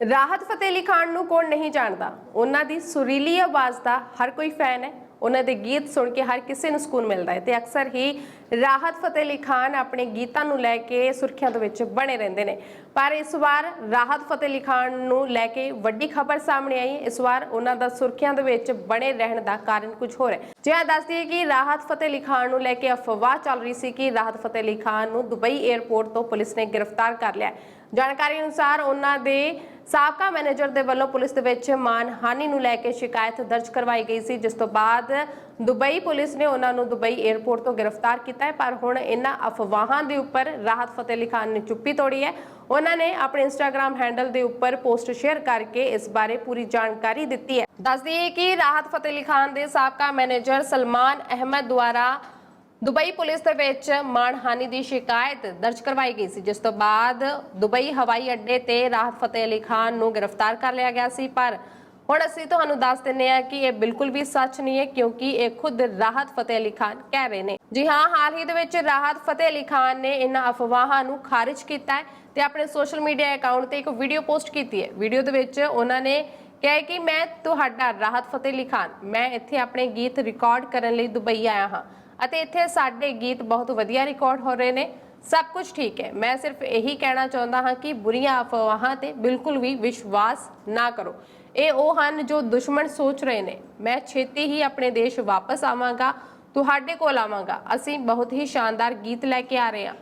ਰਾਹਤ ਫਤਿਹ ਅਲੀ ਖਾਨ ਨੂੰ ਕੌਣ ਨਹੀਂ ਜਾਣਦਾ? ਉਹਨਾਂ ਦੀ ਸੁਰੀਲੀ ਆਵਾਜ਼ ਦਾ ਹਰ ਕੋਈ ਫੈਨ ਹੈ। ਉਹਨਾਂ ਦੇ ਗੀਤ ਸੁਣ ਕੇ ਹਰ ਕਿਸੇ ਨੂੰ ਸਕੂਨ ਮਿਲਦਾ ਹੈ ਤੇ ਅਕਸਰ ਹੀ ਰਾਹਤ ਫਤਿਹ ਅਲੀ ਖਾਨ ਆਪਣੇ ਗੀਤਾਂ ਨੂੰ ਲੈ ਕੇ ਸੁਰਖੀਆਂ ਦੇ ਵਿੱਚ ਬਣੇ ਰਹਿੰਦੇ ਨੇ। ਪਰ ਇਸ ਵਾਰ ਰਾਹਤ ਫਤਿਹ ਅਲੀ ਖਾਨ ਨੂੰ ਲੈ ਕੇ ਵੱਡੀ ਖਬਰ ਸਾਹਮਣੇ ਆਈ। ਇਸ ਵਾਰ ਉਹਨਾਂ ਦਾ ਸੁਰਖੀਆਂ ਦੇ ਵਿੱਚ ਬਣੇ ਰਹਿਣ ਦਾ ਕਾਰਨ ਕੁਝ ਹੋਰ ਹੈ। ਜੇ ਦੱਸਦੀ ਹੈ ਕਿ ਰਾਹਤ ਫਤਿਹ ਅਲੀ ਖਾਨ ਨੂੰ ਲੈ ਕੇ ਅਫਵਾਹ ਚੱਲ ਰਹੀ ਸੀ ਕਿ ਰਾਹਤ ਫਤਿਹ ਅਲੀ ਖਾਨ ਨੂੰ ਦੁਬਈ 에ਅਰਪੋਰਟ ਤੋਂ ਪੁਲਿਸ ਨੇ ਗ੍ਰਿਫਤਾਰ ਕਰ ਲਿਆ ਜਾਣਕਾਰੀ ਅਨੁਸਾਰ ਉਹਨਾਂ ਦੇ ਸਾਬਕਾ ਮੈਨੇਜਰ ਦੇ ਵੱਲੋਂ ਪੁਲਿਸ ਦੇ ਵਿੱਚ ਮਾਨਹਾਨੀ ਨੂੰ ਲੈ ਕੇ ਸ਼ਿਕਾਇਤ ਦਰਜ ਕਰਵਾਈ ਗਈ ਸੀ, ਜਿਸ ਤੋਂ ਬਾਅਦ ਦੁਬਈ ਪੁਲਿਸ ਨੇ ਉਹਨਾਂ ਨੂੰ ਦੁਬਈ 에ਅਰਪੋਰਟ ਤੋਂ ਗ੍ਰਿਫਤਾਰ ਕੀਤਾ। ਹੈ, ਪਰ ਹੁਣ ਇਹਨਾਂ ਅਫਵਾਹਾਂ ਦੇ ਉੱਪਰ ਰਾਹਤ ਫਤਿਹ ਅਲੀ ਖਾਨ ਨੇ ਚੁੱਪੀ ਤੋੜੀ ਹੈ। ਉਹਨਾਂ ਨੇ ਆਪਣੇ ਇੰਸਟਾਗ੍ਰam ਹੈਂਡਲ ਦੇ ਉੱਪਰ ਪੋਸਟ ਸ਼ੇਅਰ ਕਰਕੇ ਇਸ ਬਾਰੇ ਪੂਰੀ ਜਾਣਕਾਰੀ ਦਿੱਤੀ ਹੈ। ਦੱਸ ਦਈਏ ਕਿ ਰਾਹਤ ਫਤਿਹ ਅਲੀ ਖਾਨ ਦੇ ਸਾਬਕਾ ਮੈਨੇਜਰ ਸਲਮਾਨ ਅਹਿਮਦ ਦੁਆਰਾ ਦੁਬਈ ਪੁਲਿਸ ਦੇ ਵਿੱਚ ਮਾਣਹਾਨੀ ਦੀ ਸ਼ਿਕਾਇਤ ਦਰਜ ਕਰਵਾਈ ਗਈ ਸੀ, ਜਿਸ ਤੋਂ ਬਾਅਦ ਦੁਬਈ ਹਵਾਈ ਅੱਡੇ ਤੇ ਰਾਹਤ ਫਤਿਹ ਅਲੀ ਖਾਨ ਨੂੰ ਗ੍ਰਿਫਤਾਰ ਕਰ ਲਿਆ ਗਿਆ ਸੀ, ਪਰ ਹੁਣ ਅਸੀਂ ਤੁਹਾਨੂੰ ਦੱਸ ਦਿੰਨੇ ਆ ਕਿ ਇਹ ਬਿਲਕੁਲ ਵੀ ਸੱਚ ਨਹੀਂ ਹੈ ਕਿਉਂਕਿ ਇਹ ਖੁਦ ਰਾਹਤ ਫਤਿਹ ਅਲੀ ਖਾਨ ਕਹਿ ਰਹੇ ਨੇ। ਜੀ ਹਾਂ, ਹਾਲ ਹੀ ਦੇ ਵਿੱਚ ਰਾਹਤ ਫਤਿਹ ਅਲੀ ਖਾਨ ਨੇ ਇਹਨਾਂ ਅਫਵਾਹਾਂ ਨੂੰ ਖਾਰਿਜ ਕੀਤਾ ਹੈ ਤੇ ਆਪਣੇ ਸੋਸ਼ਲ ਮੀਡੀਆ ਅਕਾਊਂਟ ਤੇ ਇੱਕ ਵੀਡੀਓ ਪੋਸਟ ਕੀਤੀ ਹੈ। ਵੀਡੀਓ ਦੇ ਵਿੱਚ ਉਹਨਾਂ ਨੇ ਕਿਹਾ ਕਿ ਮੈਂ ਤੁਹਾਡਾ ਰਾਹਤ ਫਤਿਹ ਅਲੀ ਖਾਨ, ਮੈਂ ਇੱਥੇ ਆਪਣੇ ਗੀਤ ਰਿਕਾਰਡ ਕਰਨ ਲਈ ਦੁਬਈ ਆਇਆ ਹਾਂ ਅਤੇ ਇੱਥੇ ਸਾਡੇ ਗੀਤ ਬਹੁਤ ਵਧੀਆ ਰਿਕਾਰਡ ਹੋ ਰਹੇ ਨੇ। ਸਭ ਕੁਝ ਠੀਕ ਹੈ। ਮੈਂ ਸਿਰਫ ਇਹੀ ਕਹਿਣਾ ਚਾਹੁੰਦਾ ਹਾਂ ਕਿ ਬੁਰੀਆਂ ਅਫਵਾਹਾਂ ਤੇ ਬਿਲਕੁਲ ਵੀ ਵਿਸ਼ਵਾਸ ਨਾ ਕਰੋ। ਇਹ ਉਹ ਹਨ ਜੋ ਦੁਸ਼ਮਣ ਸੋਚ ਰਹੇ ਨੇ। ਮੈਂ ਛੇਤੀ ਹੀ ਆਪਣੇ ਦੇਸ਼ ਵਾਪਸ ਆਵਾਂਗਾ, ਤੁਹਾਡੇ ਕੋਲ ਆਵਾਂਗਾ। ਅਸੀਂ ਬਹੁਤ ਹੀ ਸ਼ਾਨਦਾਰ ਗੀਤ ਲੈ ਕੇ ਆ ਰਹੇ ਹਾਂ।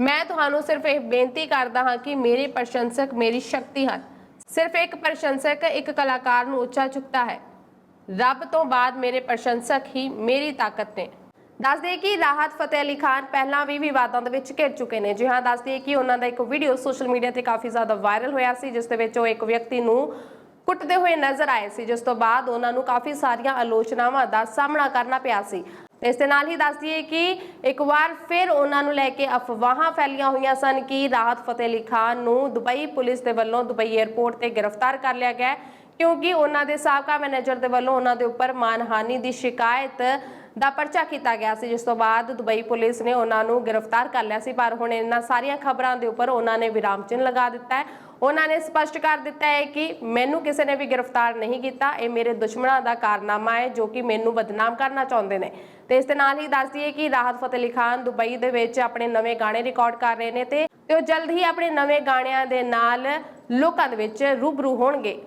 ਮੈਂ ਤੁਹਾਨੂੰ ਸਿਰਫ ਇਹ ਬੇਨਤੀ ਕਰਦਾ ਹਾਂ ਕਿ ਮੇਰੇ ਪ੍ਰਸ਼ੰਸਕ ਮੇਰੀ ਸ਼ਕਤੀ ਹਨ। ਸਿਰਫ ਇੱਕ ਪ੍ਰਸ਼ੰਸਕ, ਇੱਕ ਕਲਾਕਾਰ ਨੂੰ ਉੱਚਾ ਚੁੱਕਦਾ ਹੈ। ਰੱਬ ਤੋਂ ਬਾਅਦ ਮੇਰੇ ਪ੍ਰਸ਼ੰਸਕ ਹੀ ਮੇਰੀ ਤਾਕਤ ਨੇ। ਦੱਸ ਦਈਏ ਕਿ ਰਾਹਤ ਫਤਿਹ ਅਲੀ ਖਾਨ ਪਹਿਲਾਂ ਵੀ ਵਿਵਾਦਾਂ ਦੇ ਵਿੱਚ ਘਿਰ ਚੁੱਕੇ ਨੇ। ਜੀ ਹਾਂ ਦੱਸ ਦਈਏ ਕਿ ਉਹਨਾਂ ਦਾ ਇੱਕ ਵੀਡੀਓ ਸੋਸ਼ਲ ਮੀਡੀਆ ਤੇ ਕਾਫੀ ਜ਼ਿਆਦਾ ਵਾਇਰਲ ਹੋਇਆ ਸੀ, ਜਿਸ ਦੇ ਵਿੱਚ ਉਹ ਇੱਕ ਵਿਅਕਤੀ ਨੂੰ ਕੁੱਟਦੇ ਹੋਏ ਨਜ਼ਰ ਆਏ ਸੀ, ਜਿਸ ਤੋਂ ਬਾਅਦ ਉਹਨਾਂ ਨੂੰ ਕਾਫੀ ਸਾਰੀਆਂ ਆਲੋਚਨਾਵਾਂ ਦਾ ਸਾਹਮਣਾ ਕਰਨਾ ਪਿਆ ਸੀ। ਇਸ ਦੇ ਨਾਲ ਹੀ ਦੱਸ ਦਈਏ ਕਿ ਇੱਕ ਵਾਰ ਫਿਰ ਉਹਨਾਂ ਨੂੰ ਲੈ ਕੇ ਅਫਵਾਹਾਂ ਫੈਲੀਆਂ ਹੋਈਆਂ ਸਨ ਕਿ ਰਾਹਤ ਫਤਿਹ ਅਲੀ ਖਾਨ ਨੂੰ ਦੁਬਈ ਪੁਲਿਸ ਦੇ ਵੱਲੋਂ ਦੁਬਈ 에ਅਰਪੋਰਟ ਤੇ ਗ੍ਰਿਫਤਾਰ ਕਰ ਲਿਆ ਗਿਆ ਕਿਉਂਕਿ ਉਹਨਾਂ ਦੇ ਸਾਬਕਾ ਮੈਨੇਜਰ ਦੇ ਵੱਲੋਂ ਉਹਨਾਂ ਦੇ ਉੱਪਰ ਮਾਨਹਾਨੀ ਦੀ ਸ਼ਿਕਾਇਤ ਦਾ ਪਰਚਾ ਕੀਤਾ ਗਿਆ ਸੀ, ਜਿਸ ਤੋਂ ਬਾਅਦ ਦੁਬਈ ਪੁਲਿਸ ਨੇ ਉਹਨਾਂ ਨੂੰ ਗ੍ਰਿਫਤਾਰ ਕਰ ਲਿਆ ਸੀ, ਪਰ ਹੁਣ ਇਹਨਾਂ ਸਾਰੀਆਂ ਖਬਰਾਂ ਦੇ ਉੱਪਰ ਉਹਨਾਂ ਨੇ ਵਿਰਾਮ ਚਿੰਨ੍ਹ ਲਗਾ ਦਿੱਤਾ ਹੈ। ਉਹਨਾਂ ਨੇ ਸਪਸ਼ਟ ਕਰ ਦਿੱਤਾ ਹੈ ਕਿ ਮੈਨੂੰ ਕਿਸੇ ਨੇ ਵੀ ਗ੍ਰਿਫਤਾਰ ਨਹੀਂ ਕੀਤਾ, ਇਹ ਮੇਰੇ ਦੁਸ਼ਮਣਾਂ ਦਾ ਕਾਰਨਾਮਾ ਹੈ, ਜੋ ਕਿ ਮੈਨੂੰ ਬਦਨਾਮ ਕਰਨਾ ਚਾਹੁੰਦੇ ਨੇ। ਤੇ ਇਸ ਦੇ ਨਾਲ ਹੀ ਦੱਸ ਦਈਏ ਕਿ ਰਾਹਤ ਫਤਿਹ ਅਲੀ ਖਾਨ ਦੁਬਈ ਦੇ ਵਿੱਚ ਆਪਣੇ ਨਵੇਂ ਗਾਣੇ ਰਿਕਾਰਡ ਕਰ ਰਹੇ ਨੇ ਤੇ ਤੇ ਉਹ ਜਲਦ ਹੀ ਆਪਣੇ ਨਵੇਂ ਗਾਣਿਆਂ ਦੇ ਨਾਲ ਲੋਕਾਂ ਦੇ ਵਿੱਚ ਰੂਬਰੂ ਹੋਣਗੇ।